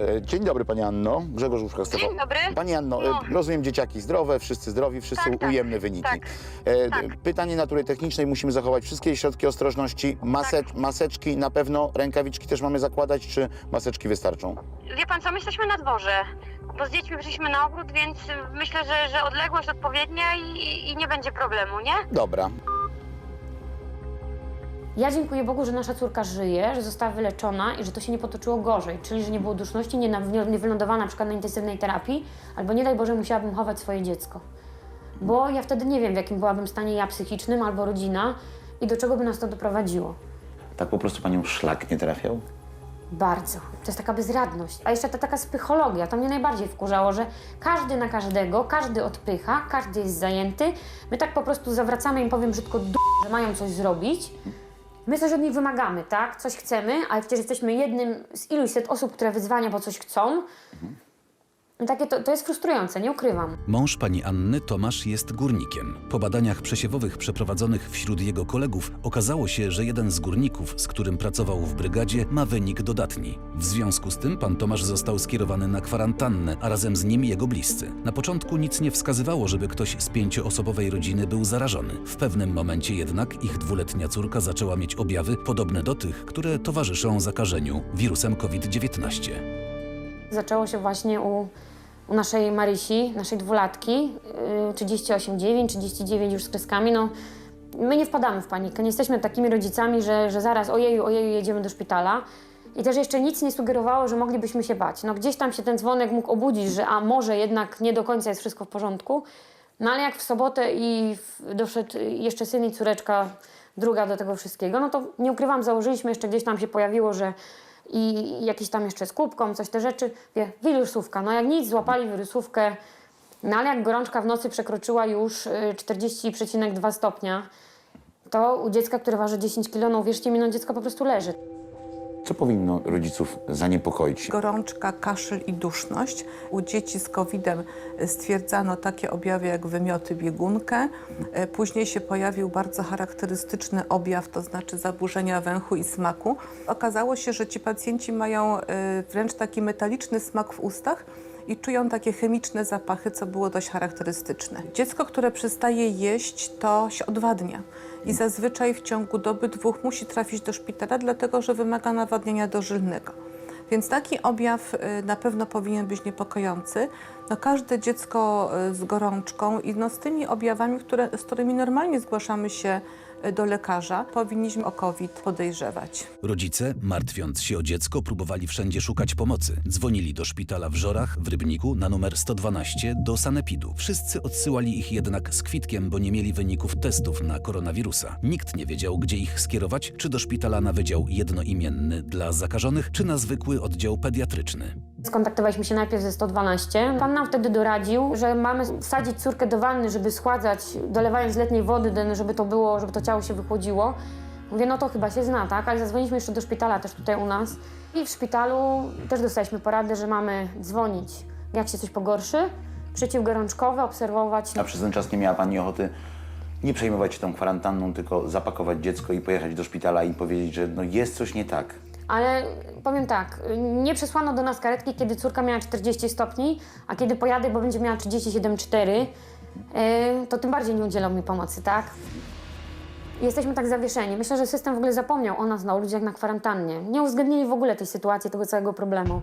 E, Dzień dobry Pani Anno, Grzegorz Łuszka z Dzień dobry. Pani Anno, No. e, rozumiem dzieciaki zdrowe, wszyscy zdrowi, wszyscy Tak, tak. ujemne wyniki. Tak. E, Tak. Pytanie natury technicznej, musimy zachować wszystkie środki ostrożności, Mase, Tak. maseczki na pewno, rękawiczki też mamy zakładać, czy maseczki wystarczą? Wie pan co, my jesteśmy na dworze, bo z dziećmi przyszliśmy na ogród, więc myślę, że, że odległość odpowiednia i, i nie będzie problemu, nie? Dobra. Ja dziękuję Bogu, że nasza córka żyje, że została wyleczona i że to się nie potoczyło gorzej, czyli że nie było duszności, nie, na, nie, nie wylądowała na przykład na intensywnej terapii, albo nie daj Boże musiałabym chować swoje dziecko. Bo ja wtedy nie wiem, w jakim byłabym stanie ja psychicznym albo rodzina i do czego by nas to doprowadziło. Tak po prostu panią szlak nie trafiał? Bardzo. To jest taka bezradność. A jeszcze ta taka psychologia, to mnie najbardziej wkurzało, że każdy na każdego, każdy odpycha, każdy jest zajęty. My tak po prostu zawracamy im, powiem brzydko, d- że mają coś zrobić. My coś od nich wymagamy, tak? Coś chcemy, ale przecież jesteśmy jednym z iluś set osób, które wyzwania, bo coś chcą. I Takie to, to jest frustrujące, nie ukrywam. Mąż pani Anny, Tomasz, jest górnikiem. Po badaniach przesiewowych przeprowadzonych wśród jego kolegów okazało się, że jeden z górników, z którym pracował w brygadzie, ma wynik dodatni. W związku z tym pan Tomasz został skierowany na kwarantannę, a razem z nim jego bliscy. Na początku nic nie wskazywało, żeby ktoś z pięcioosobowej rodziny był zarażony. W pewnym momencie jednak ich dwuletnia córka zaczęła mieć objawy podobne do tych, które towarzyszą zakażeniu wirusem COVID-19. Zaczęło się właśnie u, u naszej Marysi, naszej dwulatki, yy, 38,9, 39 już z kreskami. No, my nie wpadamy w panikę, nie jesteśmy takimi rodzicami, że, że zaraz ojeju, ojeju, jedziemy do szpitala. I też jeszcze nic nie sugerowało, że moglibyśmy się bać. No gdzieś tam się ten dzwonek mógł obudzić, że a może jednak nie do końca jest wszystko w porządku. No ale jak w sobotę i w, doszedł jeszcze syn i córeczka, druga do tego wszystkiego, no to nie ukrywam, założyliśmy jeszcze gdzieś tam się pojawiło, że i jakiś tam jeszcze z kubką, coś te rzeczy. Wie, wirusówka. No jak nic, złapali wirusówkę. No ale jak gorączka w nocy przekroczyła już y, 40,2 stopnia, to u dziecka, które waży 10 kg, no uwierzcie mi, no dziecko po prostu leży. Co powinno rodziców zaniepokoić? gorączka, kaszel i duszność. U dzieci z COVID-em stwierdzano takie objawy jak wymioty, biegunkę. E, Później się pojawił bardzo charakterystyczny objaw, to znaczy zaburzenia węchu i smaku. Okazało się, że ci pacjenci mają e, wręcz taki metaliczny smak w ustach i czują takie chemiczne zapachy, co było dość charakterystyczne. Dziecko, które przestaje jeść, to się odwadnia i zazwyczaj w ciągu doby dwóch musi trafić do szpitala, dlatego że wymaga nawadniania dożylnego. Więc taki objaw y, na pewno powinien być niepokojący. No, każde dziecko y, z gorączką i no, z tymi objawami, które, z którymi normalnie zgłaszamy się do lekarza, powinniśmy o COVID podejrzewać. Rodzice, martwiąc się o dziecko, próbowali wszędzie szukać pomocy. Dzwonili do szpitala w Żorach, w Rybniku, na numer 112, do Sanepidu. Wszyscy odsyłali ich jednak z kwitkiem, bo nie mieli wyników testów na koronawirusa. Nikt nie wiedział, gdzie ich skierować, czy do szpitala na wydział jednoimienny dla zakażonych, czy na zwykły oddział pediatryczny. Skontaktowaliśmy się najpierw ze 112. Pan nam wtedy doradził, że mamy wsadzić córkę do wanny, żeby schładzać, dolewając letniej wody, żeby to było, żeby to ciało się wychłodziło. Mówię, no to chyba się zna, tak? Ale zadzwoniliśmy jeszcze do szpitala też tutaj u nas. I w szpitalu też dostaliśmy poradę, że mamy dzwonić, jak się coś pogorszy, przeciwgorączkowe, obserwować. A przez ten czas nie miała pani ochoty nie przejmować się tą kwarantanną, tylko zapakować dziecko i pojechać do szpitala i powiedzieć, że no jest coś nie tak. Ale powiem tak, nie przysłano do nas karetki, kiedy córka miała 40 stopni, a kiedy pojadę, bo będzie miała 37,4, yy, to tym bardziej nie udzielą mi pomocy, tak? Jesteśmy tak zawieszeni. Myślę, że system w ogóle zapomniał o nas, o ludziach na kwarantannie. Nie uwzględnili w ogóle tej sytuacji, tego całego problemu.